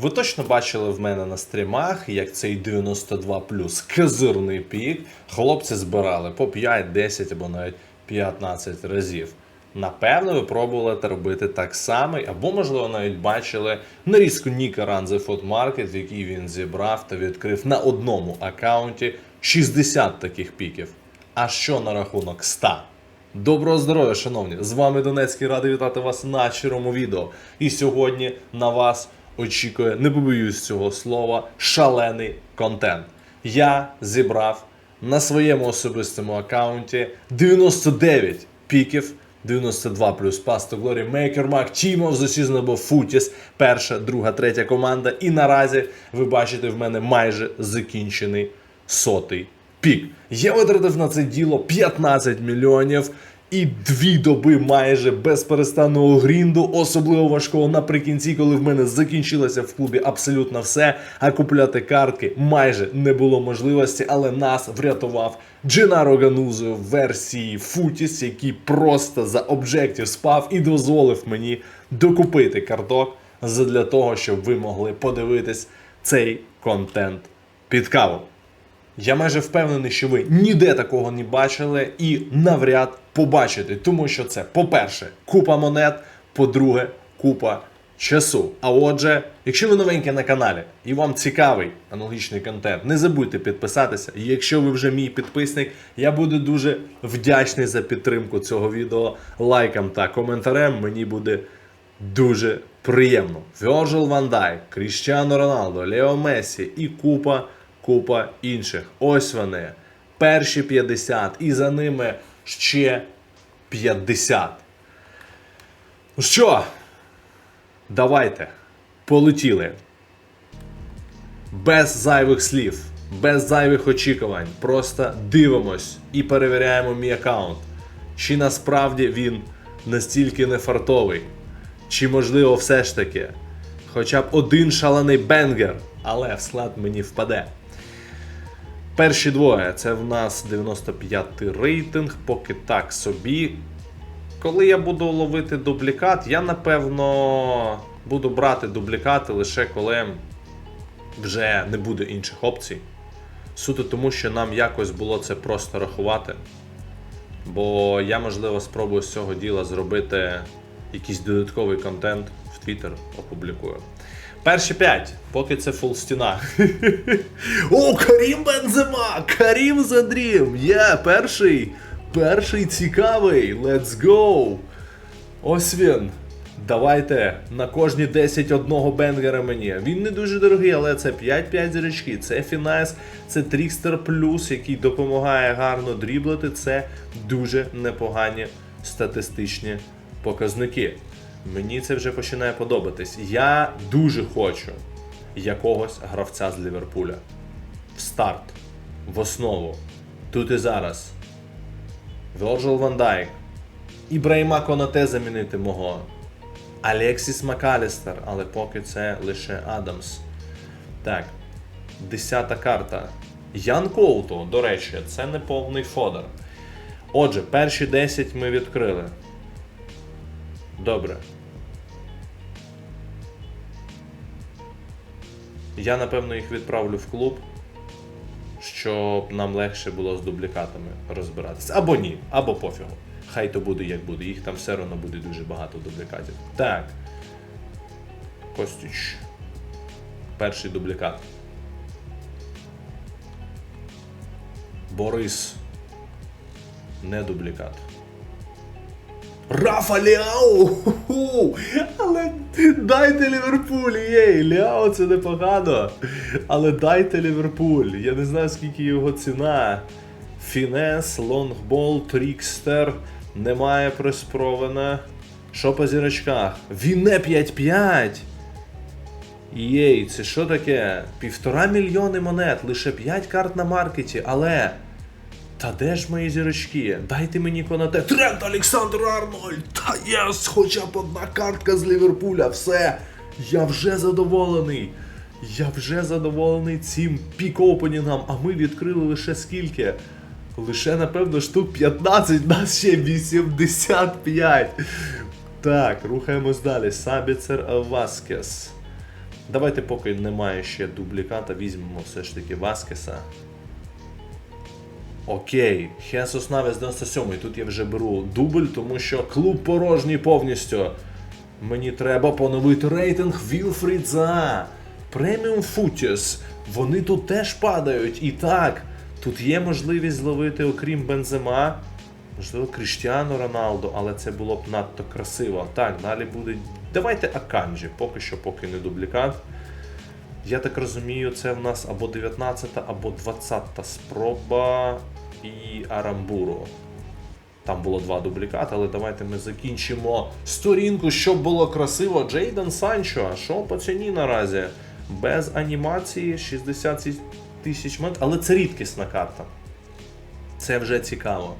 Ви точно бачили в мене на стрімах, як цей 92 плюс козирний пік хлопці збирали по 5, 10 або навіть 15 разів. Напевно, ви пробували це робити так само, або, можливо, навіть бачили нарізку Ніка Market, в якій він зібрав та відкрив на одному аккаунті 60 таких піків. А що на рахунок 100? Доброго здоров'я, шановні! З вами Донецький, радий вітати вас на щирому відео. І сьогодні на вас очікує, не побоюсь цього слова, шалений контент. Я зібрав на своєму особистому аккаунті 99 піків. 92 плюс Maker Mark, Team of the Season або Footies, перша, друга, третя команда. І наразі ви бачите в мене майже закінчений сотий пік. Я витратив на це діло 15 мільйонів і дві доби майже безперестанного грінду, особливо важкого наприкінці, коли в мене закінчилося в клубі абсолютно все, а купляти картки майже не було можливості, але нас врятував Дженаро Ганузо в версії Футіс, який просто за обжектів спав і дозволив мені докупити карток для того, щоб ви могли подивитись цей контент під каву. Я майже впевнений, що ви ніде такого не бачили і навряд побачите, тому що це, по-перше, купа монет, по-друге, купа часу. А отже, якщо ви новенькі на каналі і вам цікавий аналогічний контент, не забудьте підписатися. І якщо ви вже мій підписник, я буду дуже вдячний за підтримку цього відео лайком та коментарем. Мені буде дуже приємно. Van Dijk, Кріштіано Роналдо, Лео Мессі і купа купа інших. Ось вони. Перші 50, і за ними ще 50. Ну що? Давайте. Полетіли. Без зайвих слів, без зайвих очікувань. Просто дивимось і перевіряємо мій аккаунт. Чи насправді він настільки нефартовий? Чи можливо все ж таки? Хоча б один шалений бенгер, але в склад мені впаде. Перші двоє це в нас 95 рейтинг, поки так собі. Коли я буду ловити дублікат, я напевно буду брати дублікати лише коли вже не буде інших опцій. Суто тому, що нам якось було це просто рахувати. Бо я, можливо, спробую з цього діла зробити якийсь додатковий контент в Twitter опублікую. Перші п'ять, поки це фул стіна. О, Карім Бензема! Карім Задрім! Є, перший! Перший цікавий! Let's go! Ось він. Давайте на кожні 10 одного бенгера мені. Він не дуже дорогий, але це 5-5 зірочки, це Фінайс, це Трікстер Плюс, який допомагає гарно дріблити. Це дуже непогані статистичні показники. Мені це вже починає подобатись. Я дуже хочу якогось гравця з Ліверпуля. В старт, в основу. Тут і зараз. Virgil Van Dijk. Ібраїма Конате замінити мого. Алексіс Макалістер, але поки це лише Адамс. Так. Десята карта. Ян Коуто, до речі, це не повний фодер. Отже, перші 10 ми відкрили. Добре. Я напевно їх відправлю в клуб, щоб нам легше було з дублікатами розбиратися. Або ні, або пофігу. Хай то буде як буде. Їх там все одно буде дуже багато дублікатів. Так. Костюч. Перший дублікат. Борис. Не дублікат. Рафа Ліау! Але дайте Ліверпуль, єй! Ліау це непогано. Але дайте Ліверпуль. Я не знаю, скільки його ціна. Фінес, лонгбол, трікстер. Немає приспрована. Що по зірочках? Віне 5-5. Єй, це що таке? Півтора мільйони монет, лише 5 карт на маркеті, але. Та де ж мої зірочки? Дайте мені конате. Трент Олександр Арнольд! Та єс! Хоча б одна картка з Ліверпуля, все! Я вже задоволений! Я вже задоволений цим пік-опенінгом, а ми відкрили лише скільки? Лише, напевно, штук 15, нас ще 85. Так, рухаємось далі. Сабіцер Васкес. Давайте, поки немає ще дубліката, візьмемо все ж таки Васкеса. Окей, Хесус Навес 97. Тут я вже беру дубль, тому що клуб порожній повністю. Мені треба поновити рейтинг Вілфрід за преміум Футіс. Вони тут теж падають. І так, тут є можливість зловити, окрім Бензема, можливо, Кріштіану Роналду, але це було б надто красиво. Так, далі буде. Давайте Аканджі, поки що, поки не дублікат. Я так розумію, це в нас або 19, та або 20 та спроба і Арамбуру. Там було два дублікати, але давайте ми закінчимо сторінку, щоб було красиво. Джейден Санчо, що по ціні наразі? Без анімації 60 тисяч мет, але це рідкісна карта. Це вже цікаво.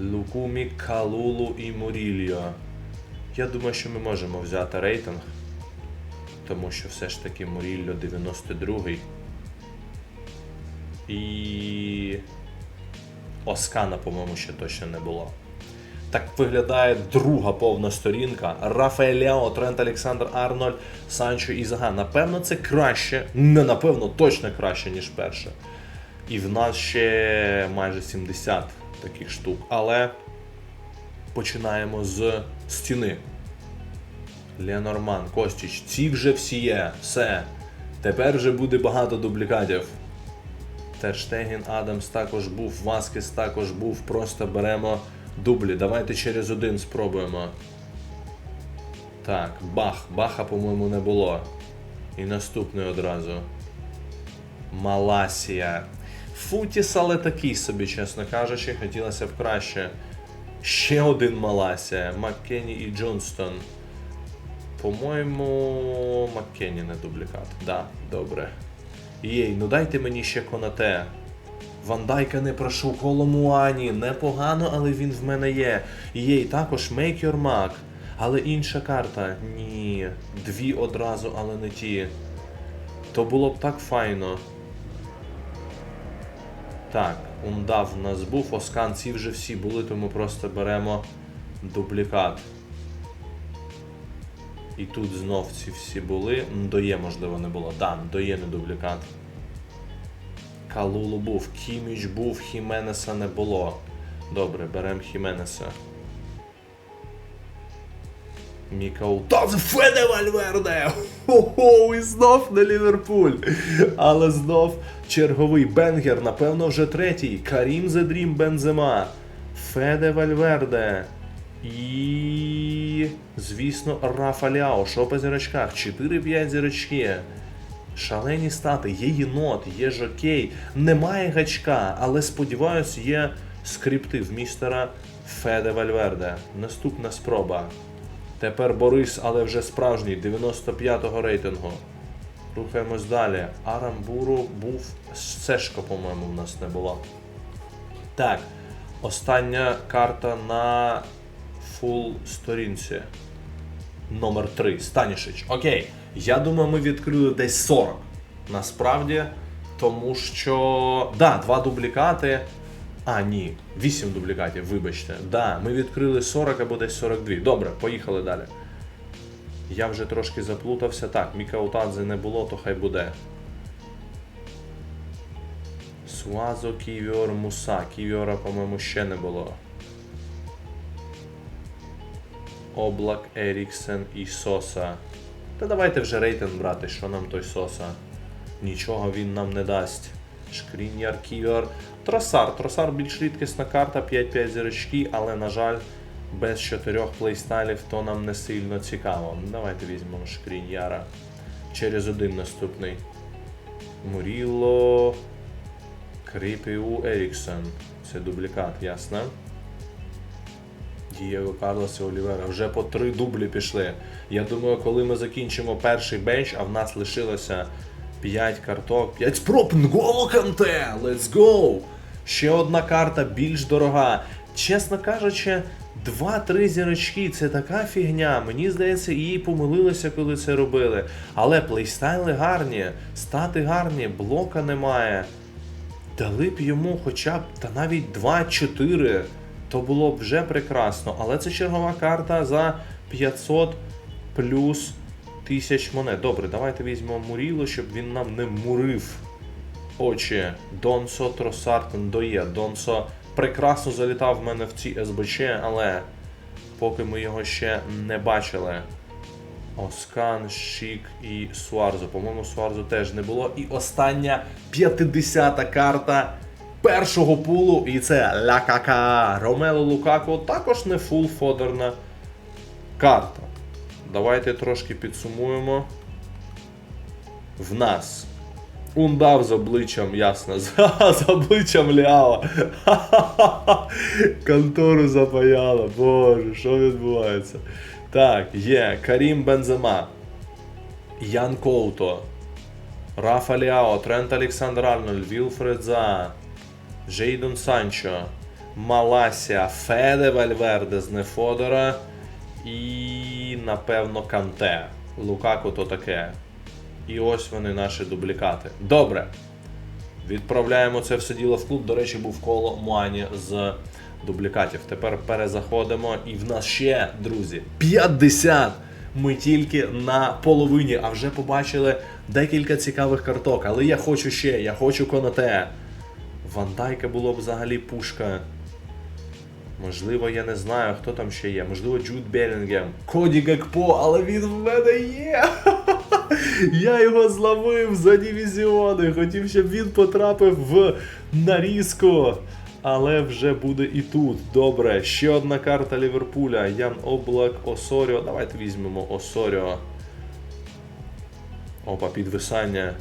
Лукумі, Калулу і Мурільо. Я думаю, що ми можемо взяти рейтинг. Тому що все ж таки Мурільо 92-й. І. Оскана, по-моєму, ще точно не було. Так виглядає друга повна сторінка. Рафаеляо, Трент Олександр Арнольд, Санчо і Зага. Напевно, це краще. Не напевно, точно краще, ніж перше. І в нас ще майже 70 таких штук. Але починаємо з стіни. Леонорман, Костіч, ці вже всі є. Все. Тепер вже буде багато дублікатів. Терштеген Адамс також був, Васкес також був. Просто беремо дублі. Давайте через один спробуємо. Так, бах. Баха, по-моєму, не було. І наступний одразу. Маласія. Футіс, але такий собі, чесно кажучи, хотілося б краще. Ще один Маласія. Маккені і Джонстон. По-моєму, Маккені не дублікат. Да, добре. Єй, ну дайте мені ще конате. Вандайка не прошу Коломуані. Непогано, але він в мене є. Єй, також Make Your Mark. Але інша карта. Ні. Дві одразу, але не ті. То було б так файно. Так, ундав в нас був, Оскан ці вже всі були, тому просто беремо дублікат. І тут знов ці всі були. Ндоє, можливо, не було. Да, Ндоє не дублікат. Калулу був, Кіміч був, Хіменеса не було. Добре, беремо Хіменеса. Мікау. Та це Феде Вальверде! Хо-хо, і знов на Ліверпуль. Але знов черговий бенгер, напевно, вже третій. Карім Зедрім Бензема. Феде Вальверде. І. Звісно, Рафа Ляо. Що по зірочках? 4-5 зірочки. Шалені стати, є єнот, є жокей, немає гачка, але сподіваюсь, є скрипти в містера Феде Вальверде. Наступна спроба. Тепер Борис, але вже справжній, 95-го рейтингу. Рухаємось далі. Арамбуру був Сешко, по-моєму, в нас не було. Так, остання карта на фул сторінці. Номер 3. Станішич. Окей. Я думаю, ми відкрили десь 40. Насправді. Тому що. Да, два дублікати. А, ні, 8 дублікатів, вибачте. Да, ми відкрили 40 або десь 42. Добре, поїхали далі. Я вже трошки заплутався. Так, Мікаутадзе не було, то хай буде. Суазо, Ківіор, Муса. Ківіора, по-моєму, ще не було. Облак, Еріксен і Соса. Та давайте вже рейтинг брати, що нам той Соса. Нічого він нам не дасть. Шкріньяр, Ківер. Тросар. Тросар більш рідкісна карта, 5-5 зірочки, але, на жаль, без чотирьох плейстайлів то нам не сильно цікаво. Давайте візьмемо Шкріньяра. Через один наступний. Муріло. Кріпіу Еріксон. Це дублікат, ясно? Дієго Карлос і Олівера. Вже по три дублі пішли. Я думаю, коли ми закінчимо перший бенч, а в нас лишилося 5 карток, 5 спроб Нголо Канте! Let's go! Ще одна карта більш дорога. Чесно кажучи, 2-3 зірочки це така фігня. Мені здається, її помилилися, коли це робили. Але плейстайли гарні, стати гарні, блока немає. Дали б йому хоча б та навіть 2-4, то було б вже прекрасно. Але це чергова карта за 500 плюс тисяч монет. Добре, давайте візьмемо Муріло, щоб він нам не мурив очі. Донсо Тросарт Ндоє. Донсо прекрасно залітав в мене в ці СБЧ, але поки ми його ще не бачили. Оскан, Шік і Суарзо. По-моєму, Суарзо теж не було. І остання 50-та карта першого пулу. І це Кака. Ромело Лукако також не фул фодерна карта. Давайте трошки підсумуємо. В нас. Ундав з обличчям, ясно. З, обличчям Ляо. Контору запаяла. Боже, що відбувається? Так, є Карім Бензема, Ян Коуто, Рафа Ліао, Трент Олександр Арнольд, Вілфред За, Жейдон Санчо, Маласія, Феде Вальверде з Нефодора і, напевно, Канте. Лукако то таке. І ось вони наші дублікати. Добре. Відправляємо це все діло в клуб. До речі, був коло Муані з дублікатів. Тепер перезаходимо, і в нас ще, друзі, 50! Ми тільки на половині, а вже побачили декілька цікавих карток. Але я хочу ще, я хочу Конате. Вандайка було б взагалі пушка. Можливо, я не знаю, хто там ще є. Можливо, Джуд Белінгем. Коді Гакпо, але він в мене є. Я його зловив за дивізіони. Хотів, щоб він потрапив в нарізку. Але вже буде і тут. Добре, ще одна карта Ліверпуля. Ян Облак, Осоріо. Давайте візьмемо Осоріо. Опа, підвисання.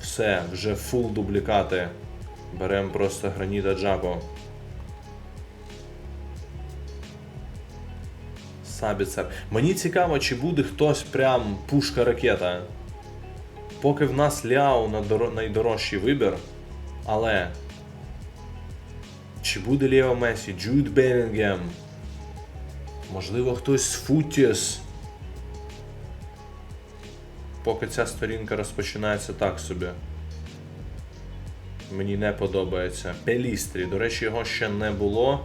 Все, вже фул дублікати. Беремо просто граніта Джако. Сабіцер. Мені цікаво, чи буде хтось прям пушка-ракета. Поки в нас Ляо надоро- найдорожчий вибір. Але. Чи буде Лео Месі, Джуд Белінгем? Можливо, хтось з Футіс. Поки ця сторінка розпочинається так собі. Мені не подобається. Пелістрі. До речі, його ще не було.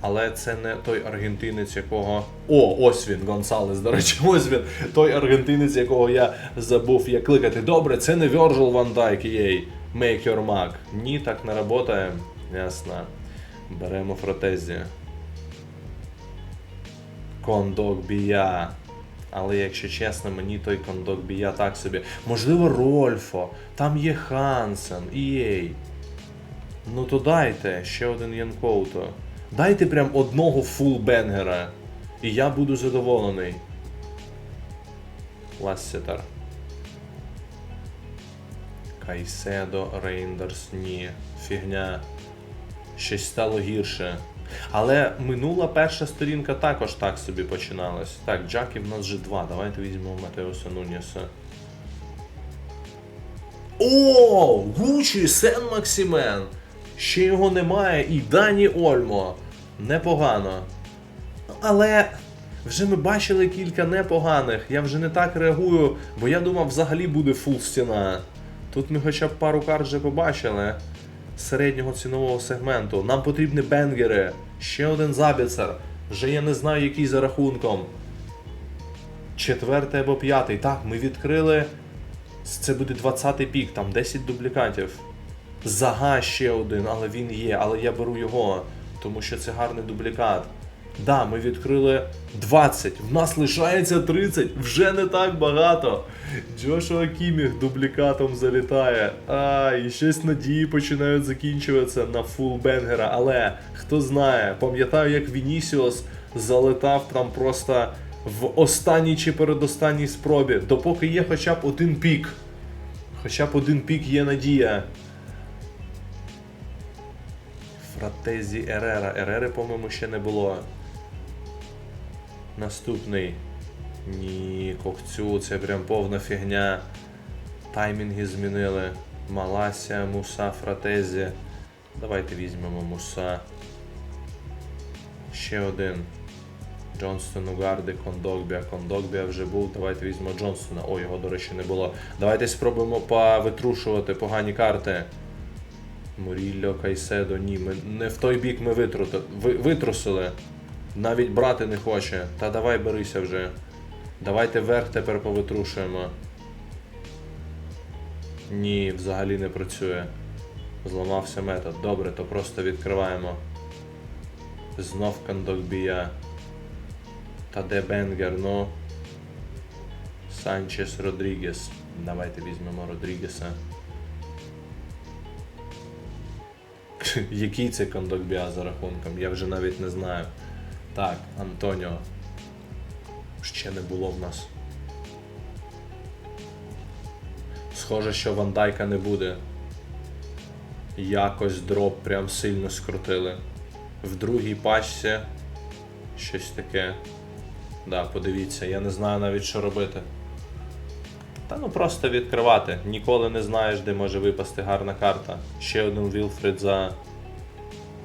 Але це не той аргентинець, якого. О, ось він, Гонсалес. До речі, ось він. Той аргентинець, якого я забув як кликати. Добре, це не Virgil Van Dijk, єй. Make your mark. Ні, так не работає. Ясно. Беремо фротезі. Кондок бія. Але якщо чесно, мені той кондок бія так собі. Можливо, Рольфо. Там є Хансен. Єй. Ну то дайте ще один Янкоуто. Дайте прям одного фулбенгера. І я буду задоволений. Лассетер. Кайседо, Рейндерс, ні. Фігня. Щось стало гірше. Але минула перша сторінка також так собі починалась. Так, Джаки в нас вже два. Давайте візьмемо Матеуса Нуніса. О! Гучі Сен Максимен! Ще його немає і Дані Ольмо. Непогано. Але вже ми бачили кілька непоганих. Я вже не так реагую, бо я думав, взагалі буде фул стіна. Тут ми хоча б пару карт вже побачили середнього цінового сегменту. Нам потрібні бенгери. Ще один забіцер. Вже я не знаю, який за рахунком. Четвертий або п'ятий. Так, ми відкрили. Це буде 20-й пік, там 10 дублікатів. Зага ще один, але він є, але я беру його, тому що це гарний дублікат. Да, ми відкрили 20, в нас лишається 30, вже не так багато. Джошуа Кіміх дублікатом залітає. А, і щось надії починають закінчуватися на фул бенгера. Але хто знає, пам'ятаю, як Вінісіос залетав там просто в останній чи передостанній спробі, допоки є хоча б один пік. Хоча б один пік є надія. Фратезі Ерера. Ерери, по-моєму, ще не було. Наступний. Ні, кокцю, це прям повна фігня. Таймінги змінили. Малася, Муса, Фратезі. Давайте візьмемо Муса. Ще один. Джонстон Угарди, Кондогбія. Кондогбія вже був. Давайте візьмемо Джонстона. О, його, до речі, не було. Давайте спробуємо повитрушувати погані карти. Мурілло, Кайседо, ні, ми не в той бік ми витрусили. Навіть брати не хоче. Та давай берися вже. Давайте верх тепер повитрушуємо. Ні, взагалі не працює. Зламався метод. Добре, то просто відкриваємо. Знов кондокбія. Та де Бенгер, ну. Санчес Родрігес. Давайте візьмемо Родрігеса. Який це кондокбіа за рахунком? Я вже навіть не знаю. Так, Антоніо. Ще не було в нас. Схоже, що Вандайка не буде. Якось дроп прям сильно скрутили. В другій пачці щось таке. Да, подивіться, я не знаю навіть що робити. Та ну просто відкривати. Ніколи не знаєш, де може випасти гарна карта. Ще один Вілфрід за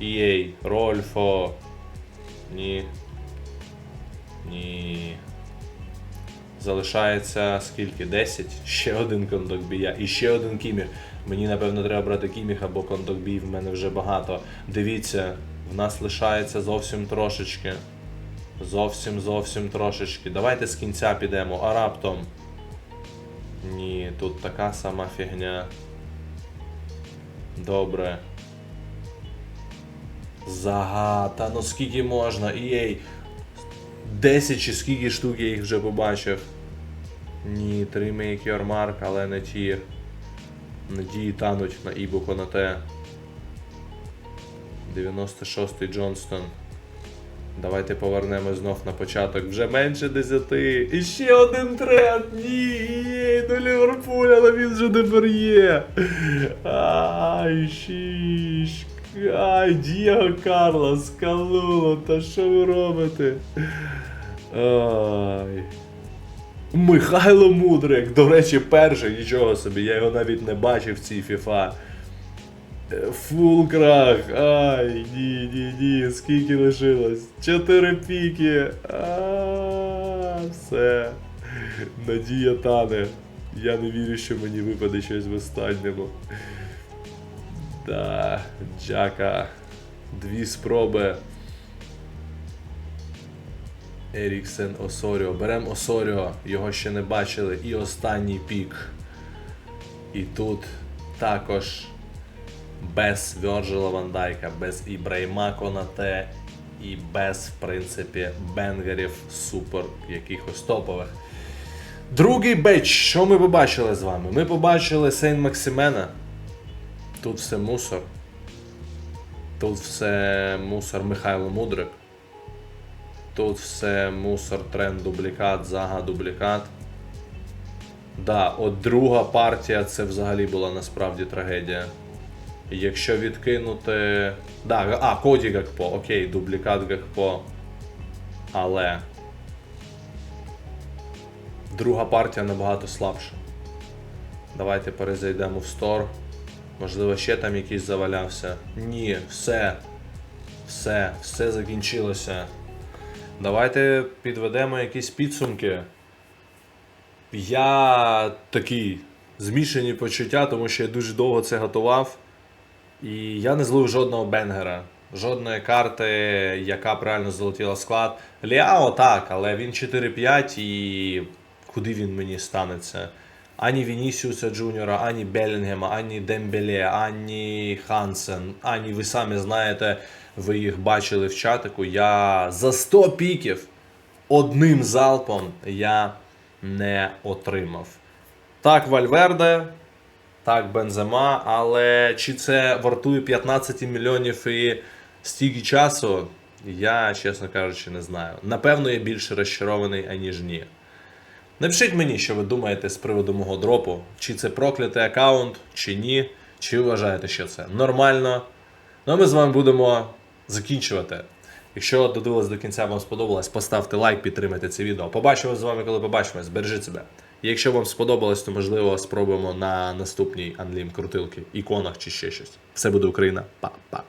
EA, Рольфо. Ні. Ні. Залишається скільки? 10? Ще один кондокбія і ще один кіміх. Мені напевно треба брати кіміха, бо кондокбій в мене вже багато. Дивіться, в нас лишається зовсім трошечки. Зовсім зовсім трошечки. Давайте з кінця підемо, а раптом. Ні, тут така сама фігня. Добре. Зага, та ну скільки можна? EA. 10 чи скільки штук я їх вже побачив. Ні, три make your mark, але не ті. Надії тануть на Ібу Конате. 96-й Джонстон. Давайте повернемо знов на початок. Вже менше 10. І ще один тренд. Ні, єй, до Ліверпуля, але він же тепер є. Ай, шіш. Ай, Діго Карлос, Калуло, та що ви робите? Ай. Михайло Мудрик, до речі, перший, нічого собі, я його навіть не бачив в цій FIFA. Е, Фул крах. Ай, ні, ні, ні, скільки лишилось? Чотири піки. Все. Надія тане. Я не вірю, що мені випаде щось в останньому. Да, Джака. Дві спроби. Еріксен Осоріо. Беремо Осоріо, його ще не бачили. І останній пік. І тут також без Вьорджила Вандайка, без Ібрайма Конате і без, в принципі, бенгерів супер якихось топових. Другий беч, що ми побачили з вами? Ми побачили Сейн Максимена. Тут все мусор. Тут все мусор Михайло Мудрик. Тут все мусор, тренд, дублікат, зага, дублікат. Да, от друга партія це взагалі була насправді трагедія. Якщо відкинути. Да, а, Коді Гакпо, окей, дублікат Гакпо. Але. Друга партія набагато слабша. Давайте перезайдемо в стор. Можливо, ще там якийсь завалявся. Ні, все. Все, все закінчилося. Давайте підведемо якісь підсумки. Я такий змішані почуття, тому що я дуже довго це готував. І я не злив жодного бенгера, жодної карти, яка б реально залетіла склад. Ліао так, але він 4-5 і куди він мені станеться? Ані Вінісіуса Джуніора, ані Белінгема, ані Дембеле, ані Хансен, ані ви самі знаєте, ви їх бачили в чатику. Я за 100 піків одним залпом я не отримав. Так, Вальверде, так, Бензема, але чи це вартує 15 мільйонів і стільки часу, я, чесно кажучи, не знаю. Напевно, я більше розчарований, аніж ні. Напишіть мені, що ви думаєте з приводу мого дропу. Чи це проклятий аккаунт, чи ні. Чи вважаєте, що це нормально. Ну а ми з вами будемо закінчувати. Якщо додивились до кінця, вам сподобалось, поставте лайк, підтримайте це відео. Побачимо з вами, коли побачимось. Бережіть себе. Якщо вам сподобалось, то можливо спробуємо на наступній анлім крутилки, іконах чи ще щось. Все буде Україна. Па-па.